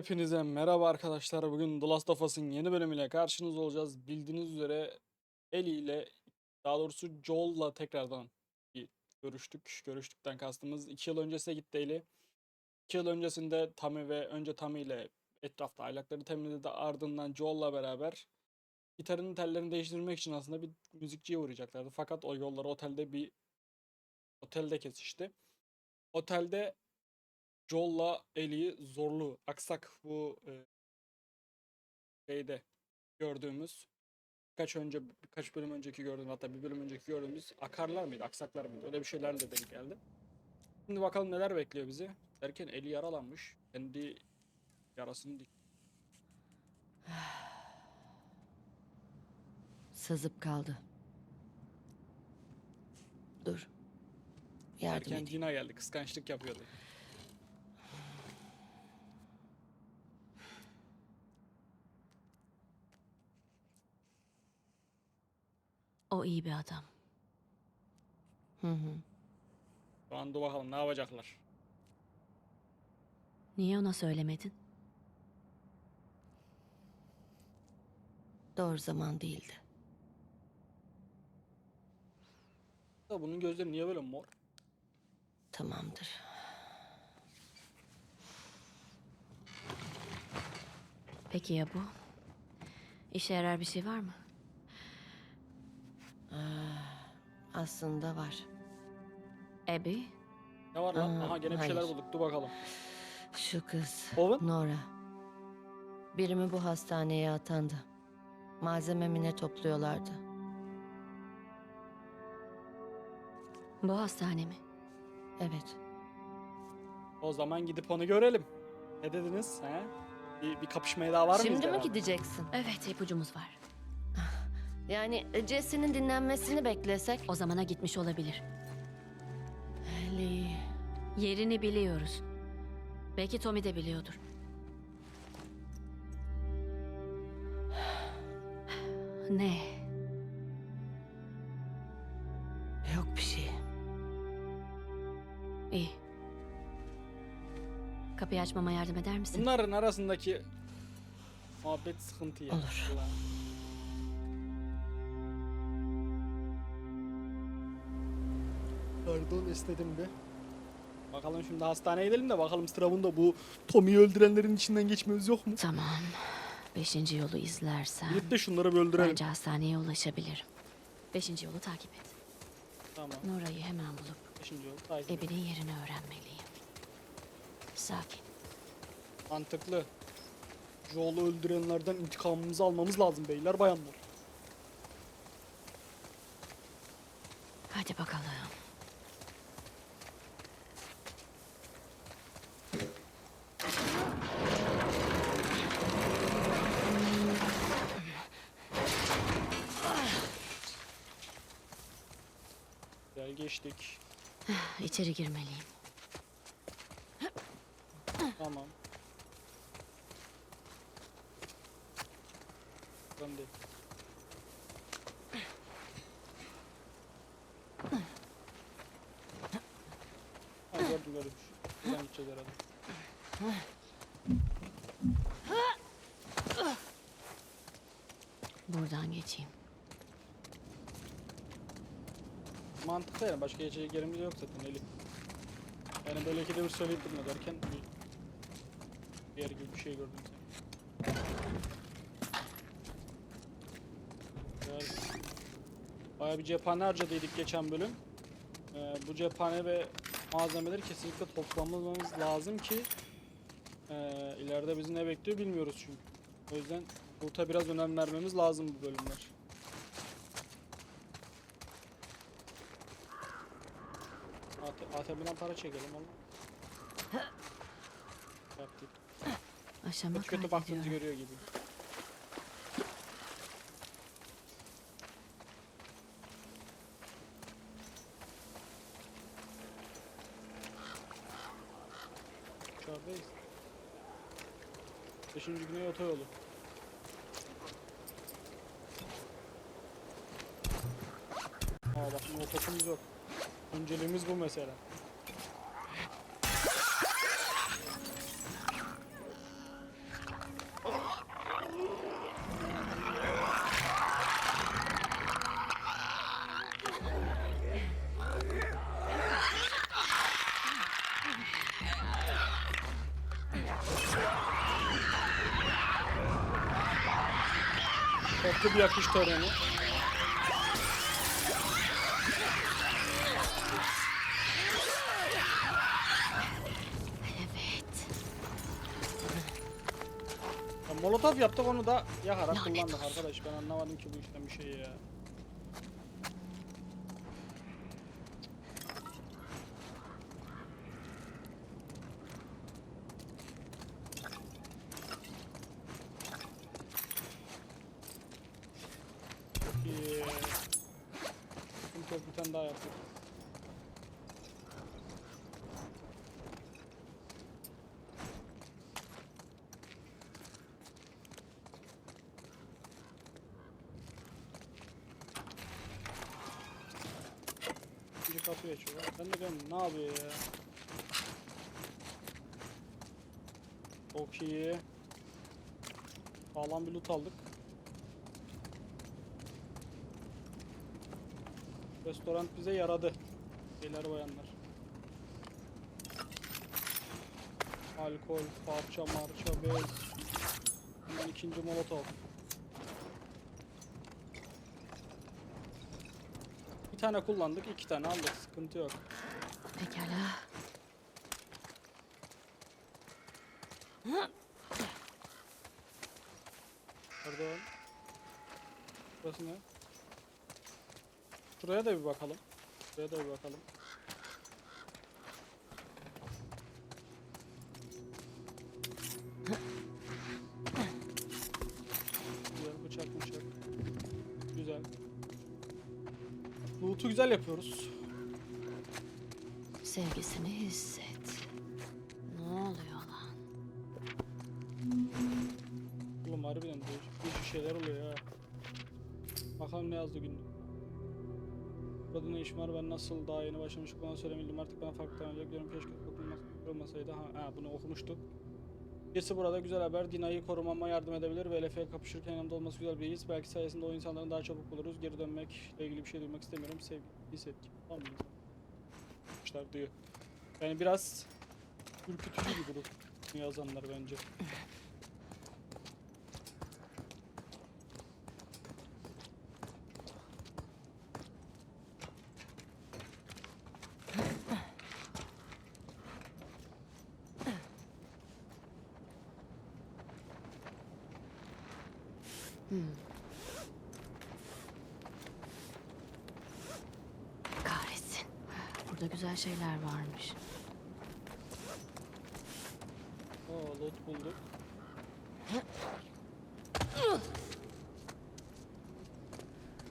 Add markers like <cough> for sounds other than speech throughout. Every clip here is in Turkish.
Hepinize merhaba arkadaşlar. Bugün The Last of Us'ın yeni bölümüyle karşınızda olacağız. Bildiğiniz üzere Ellie ile daha doğrusu Joel'la tekrardan bir görüştük. Görüştükten kastımız 2 yıl öncesine gitti Ellie. 2 yıl öncesinde Tammy ve önce Tammy ile etrafta aylakları temizledi. Ardından Joel'la beraber gitarının tellerini değiştirmek için aslında bir müzikçiye uğrayacaklardı. Fakat o yolları otelde bir otelde kesişti. Otelde Joel'la Ellie'yi zorlu, aksak bu e, şeyde gördüğümüz birkaç önce birkaç bölüm önceki gördüğümüz hatta bir bölüm önceki gördüğümüz akarlar mıydı, aksaklar mıydı? Öyle bir şeylerle denk geldi. Şimdi bakalım neler bekliyor bizi. Derken Ellie yaralanmış. Kendi yarasını dik. <sighs> Sızıp kaldı. Dur. Yardım Derken edeyim. Dina geldi. Kıskançlık yapıyordu. O iyi bir adam. Hı hı. Şu anda bakalım ne yapacaklar. Niye ona söylemedin? Doğru zaman değildi. Da bunun gözleri niye böyle mor? Tamamdır. Peki ya bu? İşe yarar bir şey var mı? Aslında var. Abby, Ne var lan? Aa, Aha gene bir şeyler hayır. bulduk. Dur bakalım. şu kız. Owen? Nora. Birimi bu hastaneye atandı. Malzememi ne topluyorlardı? Bu hastane mi? Evet. O zaman gidip onu görelim. Ne dediniz? He? Bir, bir kapışmaya daha var mıyız? Şimdi mi gideceksin? Evet ipucumuz var. Yani Jesse'nin dinlenmesini beklesek? O zamana gitmiş olabilir. Ellie. Yerini biliyoruz. Belki Tommy de biliyordur. Ne? Yok bir şey. İyi. Kapıyı açmama yardım eder misin? Bunların arasındaki muhabbet sıkıntı ya. Olur. Ulan. Pardon istedim bir. Bakalım şimdi hastaneye gidelim de bakalım Strav'ın bu Tommy'yi öldürenlerin içinden geçmemiz yok mu? Tamam. Beşinci yolu izlersen Gidip de şunları bir öldürelim. bence hastaneye ulaşabilirim. Beşinci yolu takip et. Tamam. Nora'yı hemen bulup Beşinci yol takip. Ebi'nin yerini öğrenmeliyim. Sakin. Mantıklı. Joel'u öldürenlerden intikamımızı almamız lazım beyler bayanlar. Hadi bakalım. Gel geçtik. İçeri girmeliyim. Tamam. Ben de. Ha gördüm gördüm. Buradan gideceğiz herhalde. Buradan geçeyim. Mantıklı yani başka geçecek yerimiz yok zaten Elif. Yani böyle ikide bir söyleyip durma derken bir, bir yer gibi bir şey gördüm sen. Bayağı bir cephane harcadıydık geçen bölüm. Ee, bu cephane ve malzemeleri kesinlikle toplamamız lazım ki ee, ileride bizi ne bekliyor bilmiyoruz çünkü. O yüzden burada biraz önem vermemiz lazım bu bölümler. AT- ATM'den para çekelim oğlum. Yaptık. Aşama Kötü kötü baktığımızı görüyor gibi. Otoyolu. Aa bak şimdi otosumuz yok. Önceliğimiz bu mesela. Toplu bir yakış töreni. Molotof yaptık onu da yakarak kullandık arkadaş. Ben anlamadım ki bu işten bir şey ya. Çok iyi. Sıkıntı yok, bir tane daha yaptık. İkinci kapıyı açıyorlar. Ben de diyorum ne yapıyor ya? Çok iyi. Sağlam bir loot aldık. Restoran bize yaradı. Beyler bayanlar. Alkol, parça, marça, bez. Hemen ikinci molotov. Bir tane kullandık, iki tane aldık. Sıkıntı yok. Pekala. Pardon. Burası ne? Şuraya da bir bakalım. Şuraya da bir bakalım. Güzel bıçak bıçak. Güzel. Loot'u güzel yapıyoruz. Sevgisini hisset. İşim var ben nasıl daha yeni başlamıştık bana söylemeliydim artık bana farklı davranacak diyorum keşke okunmasaydı ha, ha bunu okumuştuk. Birisi burada güzel haber Dina'yı korumama yardım edebilir ve LF'ye kapışırken yanımda olması güzel bir his. Belki sayesinde o insanların daha çabuk buluruz. Geri dönmekle ilgili bir şey duymak istemiyorum. Sevgi, hissetki. Tamam mı? İşler diyor. Yani biraz ürkütücü grup bunu yazanlar bence. Kahretsin. Burada güzel şeyler varmış. Oo loot bulduk.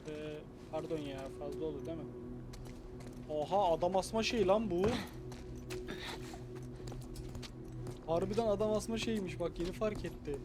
Ee, pardon ya fazla oldu değil mi? Oha adam asma şey lan bu. Harbiden adam asma şeymiş bak yeni fark etti.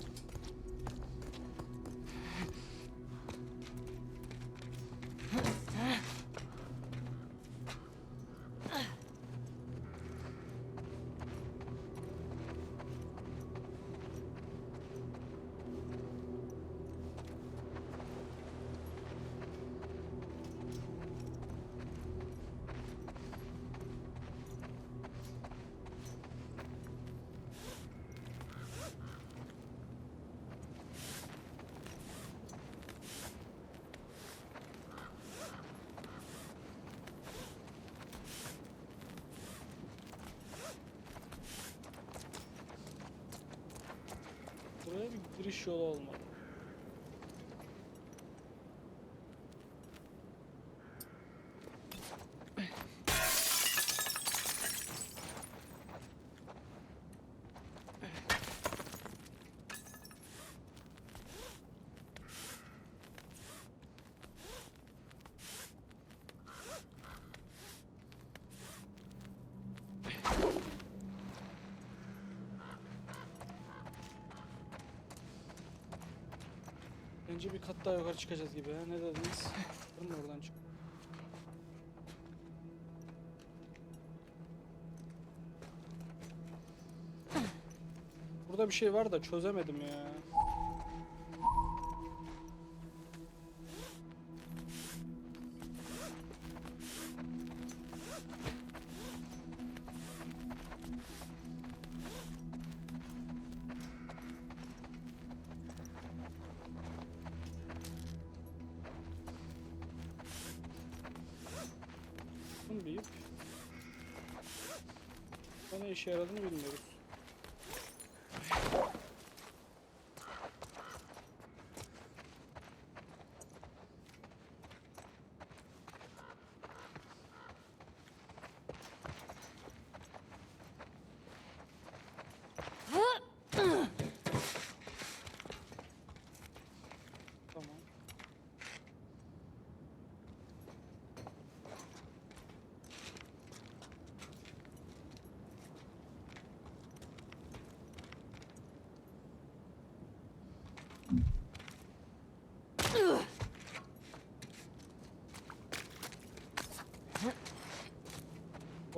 Giriş yolu olmalı. Bence bir kat daha yukarı çıkacağız gibi ha. Ne dediniz? Mı oradan çık? Burada bir şey var da çözemedim ya. İşe yaradığını bilmiyoruz. Tamam.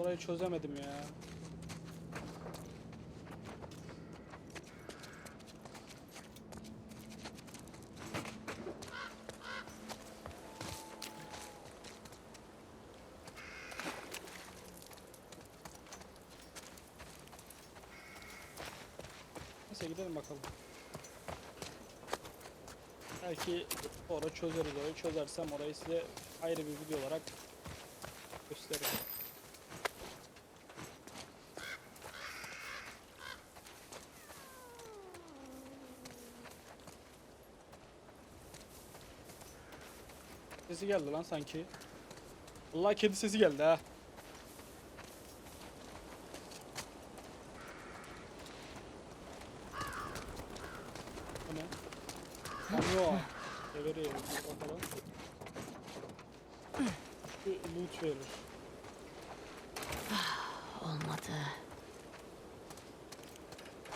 Orayı çözemedim ya. Neyse gidelim bakalım. Belki sonra çözeriz orayı. Çözersem orayı size ayrı bir video olarak gösteririm. Sesi geldi lan sanki. Vallahi kedi sesi geldi ha. Bu ne? Kamyo. Deveri bakalım. Şu loot verir. Olmadı.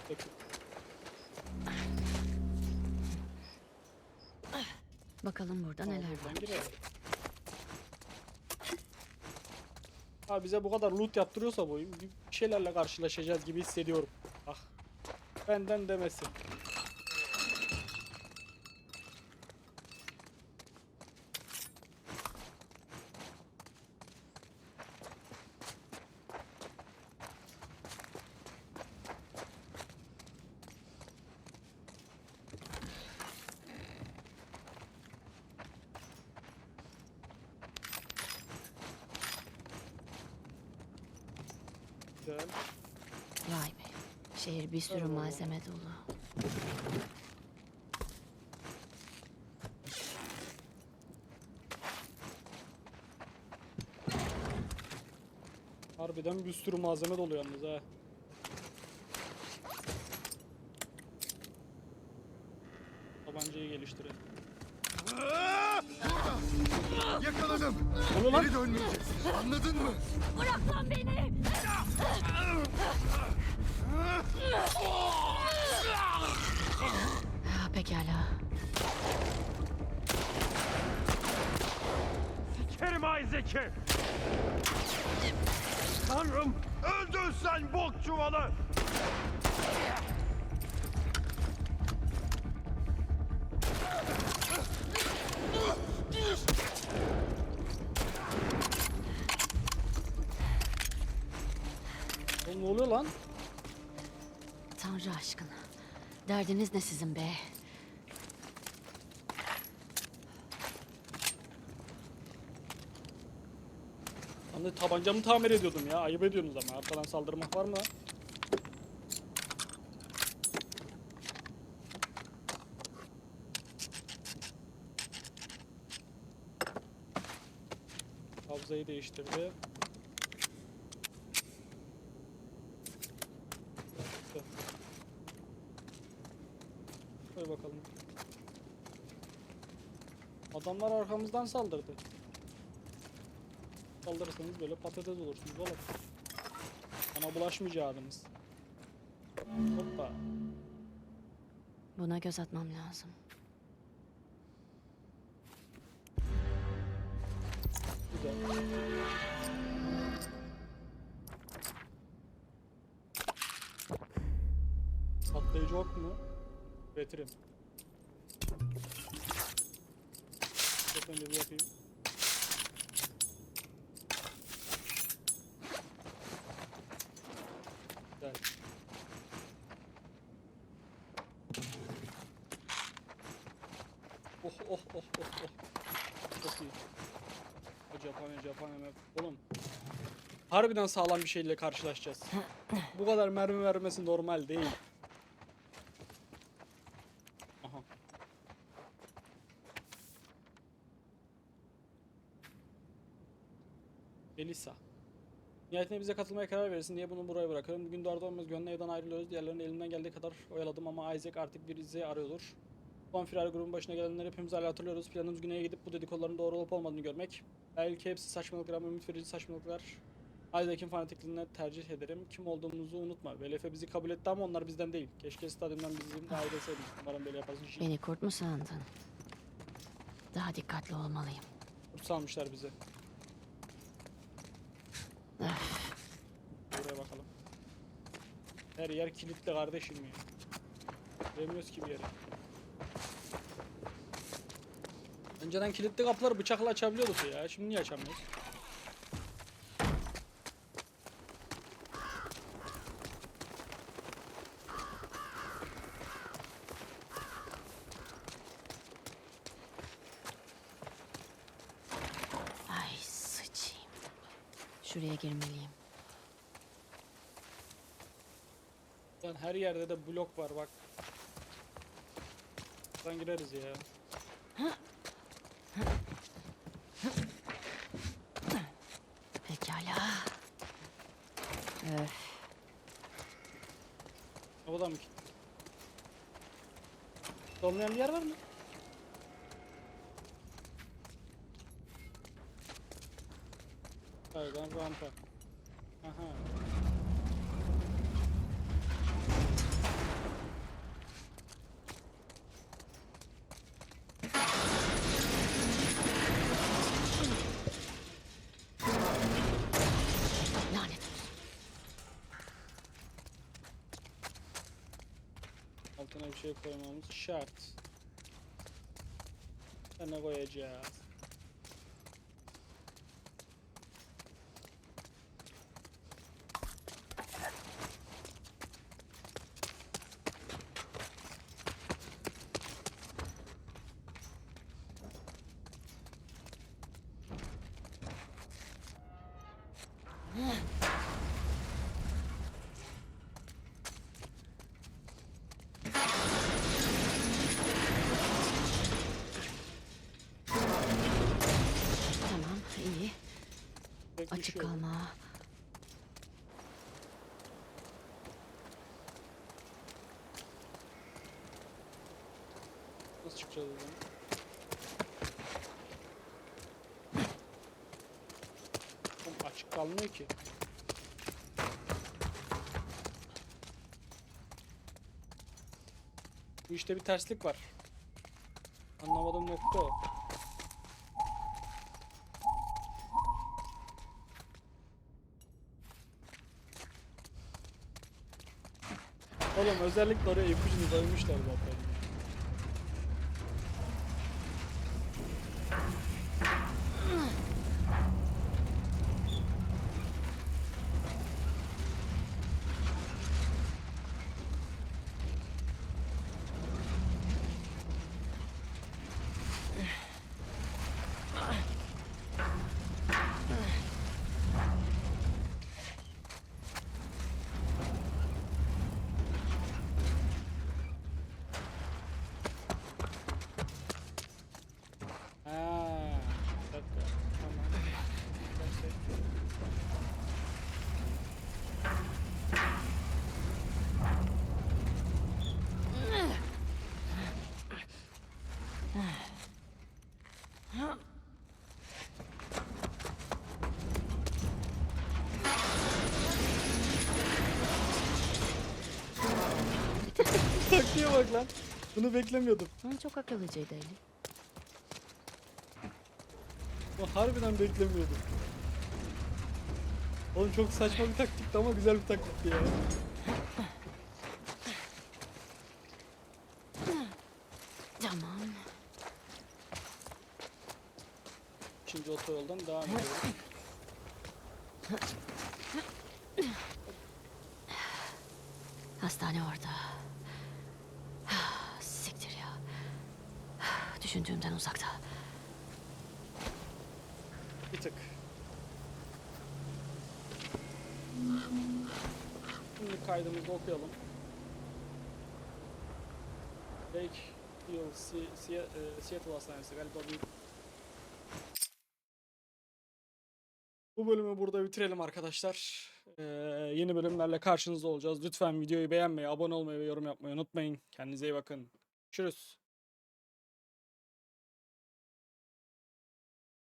Peki. Bakalım burada Tamam, neler var. girelim. Abi bize bu kadar loot yaptırıyorsa bu oyun bir şeylerle karşılaşacağız gibi hissediyorum. Ah. Benden demesi. Güzel. Vay be. Şehir bir sürü malzeme dolu. Harbiden bir sürü malzeme dolu yalnız ha. Tabancayı geliştirelim. Yakaladım. Geri dönmeyeceksin. Anladın mı? Bırak lan beni! Ha, pekala. Kerim Ayzeki! Tanrım! Öldün sen bok çuvalı! Oğlum ne oluyor lan? Tanrı aşkına. Derdiniz ne sizin be? De tabancamı tamir ediyordum ya. Ayıp ediyorsunuz ama. Arkadan saldırmak var mı lan? Kabzayı değiştirdi. Koy bakalım. Adamlar arkamızdan saldırdı. Saldırırsanız böyle patates olursunuz oğlum. Bana bulaşmayacaktınız. Hoppa. Buna göz atmam lazım. Güzel. Patlayıcı ok mu? Üretirim. Çok önce bir yapayım. Güzel. Oh oh oh oh. Çok. O Japonya Japonya map. Oğlum. harbiden sağlam bir şeyle karşılaşacağız. Bu kadar mermi vermesi normal değil. Elisa. Nihayetinde bize katılmaya karar verirsin diye bunu buraya bırakıyorum. Bugün doğru olmaz gönlüne evden ayrılıyoruz. Diğerlerinin elimden geldiği kadar oyaladım ama Isaac artık bir bizi arıyordur. Son firar grubun başına gelenleri hepimiz hala hatırlıyoruz. Planımız güneye gidip bu dedikoduların doğru olup olmadığını görmek. Belki hepsi saçmalıklar ama ümit verici saçmalıklar. Isaac'in fanatikliğine tercih ederim. Kim olduğumuzu unutma. BLF bizi kabul etti ama onlar bizden değil. Keşke stadyumdan bizim ayrılsaydık. Umarım böyle yaparsın. Şey. Beni kurt mu sandın? Daha dikkatli olmalıyım. Kurt salmışlar bizi. Buraya bakalım. Her yer kilitli kardeşim ya. Giremiyoruz ki bir yere. Önceden kilitli kapıları bıçakla açabiliyorduk ya. Şimdi niye açamıyoruz? Ay sıçayım. Şuraya girmeliyim. Lan her yerde de blok var bak. Buradan gireriz ya. Pekala. Öf. Da mı kilitli? Dolmayan bir yer var mı? Kaygan rampa. Aha. Lanet olsun. Altına bir şey koymamız şart. Ne koyacağız? Tamam iyi. Pek bir Açık kalma. Nasıl çıkacağız buradan? Oğlum açık kalmıyor ki. Bu işte bir terslik var. Anlamadığım nokta o. Oğlum özellikle oraya ipucunu koymuşlar zaten. Ha, bir dakika. Tamam. Neyse. Taktiğe bak lan. Bunu beklemiyordum. Hı, çok akıllıcaydı Eli. Ama harbiden beklemiyordum. Oğlum çok saçma bir taktikti ama güzel bir taktikti ya. Tamam. İkinci otoyoldan devam ediyoruz. Hastane orada. <sighs> Siktir ya. Düşündüğümden uzakta. Bir tık. Şimdi kaydımızı okuyalım. Lake Hill, e, Seattle Hastanesi galiba bir Bu bölümü burada bitirelim arkadaşlar. Ee, yeni bölümlerle karşınızda olacağız. Lütfen videoyu beğenmeyi, abone olmayı ve yorum yapmayı unutmayın. Kendinize iyi bakın. Görüşürüz.